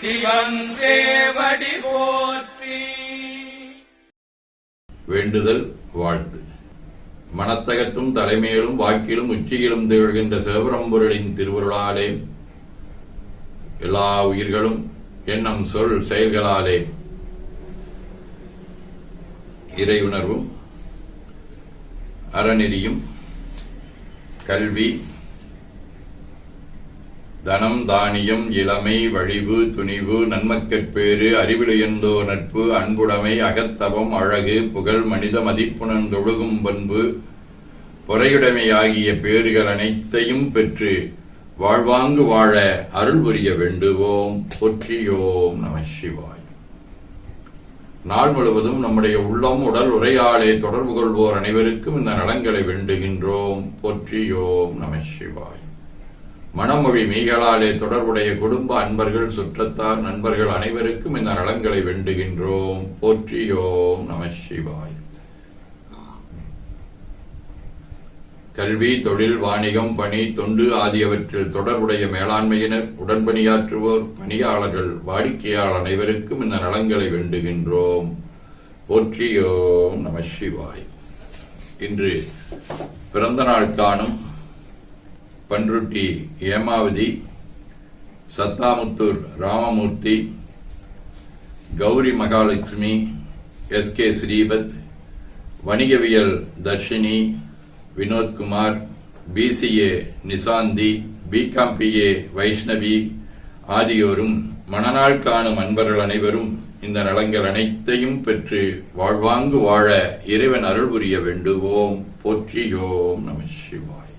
சிவன் போற்றி. வேண்டுதல் வாழ்த்து. மனத்தகத்தும் தலைமையிலும் வாக்கிலும் உச்சியிலும் திகழ்கின்ற சிவபரம்பொருளின் திருவருளாலே எல்லா உயிர்களும் எண்ணம் சொல் செயல்களாலே இறையுணர்வும் அறநெறியும் கல்வி தனம் தானியம் இளமை வழிவு துணிவு நன்மக்கட்பேறு அறிவிலுயர்ந்தோ நட்பு அன்புடைமை அகத்தவம் அழகு புகழ் மனித மதிப்புணன் தொழுகும் பண்பு பொறையுடைமை ஆகிய பேறுகள் அனைத்தையும் பெற்று வாழ்வாங்கு வாழ அருள் புரிய வேண்டுவோம். பொற்றியோம் நம சிவாய். நாள் முழுவதும் நம்முடைய உள்ளம் உடல் உரையாடே தொடர்பு கொள்வோர் அனைவருக்கும் இந்த நலங்களை வேண்டுகின்றோம். பொற்றியோம் நம சிவாய். மனமொழி மெய்களாலே தொடர்புடைய குடும்ப அன்பர்கள் சுற்றத்தார் நண்பர்கள் அனைவருக்கும் இந்த நலங்களை வேண்டுகின்றோம். போற்றியோம் நம சிவாய். கல்வி தொழில் வாணிகம் பணி தொண்டு ஆகியவற்றில் தொடர்புடைய மேலாண்மையினர் உடன்பணியாற்றுவோர் பணியாளர்கள் வாடிக்கையாளர் அனைவருக்கும் இந்த நலங்களை வேண்டுகின்றோம். போற்றியோம் நம சிவாய். இன்று பிறந்த நாள் காணும் பன்ருட்டி ஏமாவதி சத்தாமுத்தூர் ராமமூர்த்தி கௌரி மகாலட்சுமி எஸ் கே ஸ்ரீபத் வணிகவியல் Dharshini Vinothkumar BCA Nisanthi B Com BA Vaishnavi ஆகியோரும் மணநாள் காணும் அன்பர்கள் அனைவரும் இந்த நலங்கள் அனைத்தையும் பெற்று வாழ்வாங்கு வாழ இறைவன் அருள் புரிய வேண்டுவோம். போற்றியோம் நம சிவாய்.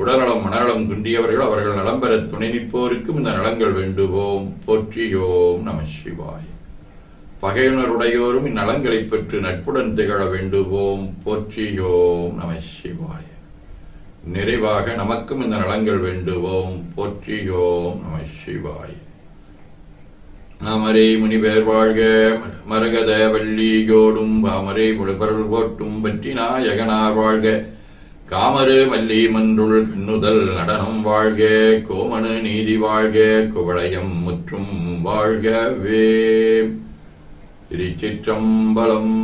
உடல்நலம் மனநலம் குன்றியவர்கள் அவர்கள் நலம் பெற துணை நிற்போருக்கும் இந்த நலங்கள் வேண்டுவோம். போற்றியோம் நம சிவாய். பகையுணருடையோரும் இந்நலங்களை பெற்று நட்புடன் திகழ வேண்டுவோம். போற்றியோம் நம சிவாய். நிறைவாக நமக்கும் இந்த நலங்கள் வேண்டுவோம். போற்றியோம் நம சிவாய். அமரே முனிவர் வாழ்க மரகத வள்ளியோடும் பாமரே முழுபரல் போட்டும் பற்றி நாயகனார் வாழ்க. காமரு மல்லி மன்றுள் கண்ணுதல் நடனம் வாழ்க கோமனு நீதி வாழ்க குவளையம் முற்றும் வாழ்கவே. திருச்சிற்றம்பலம்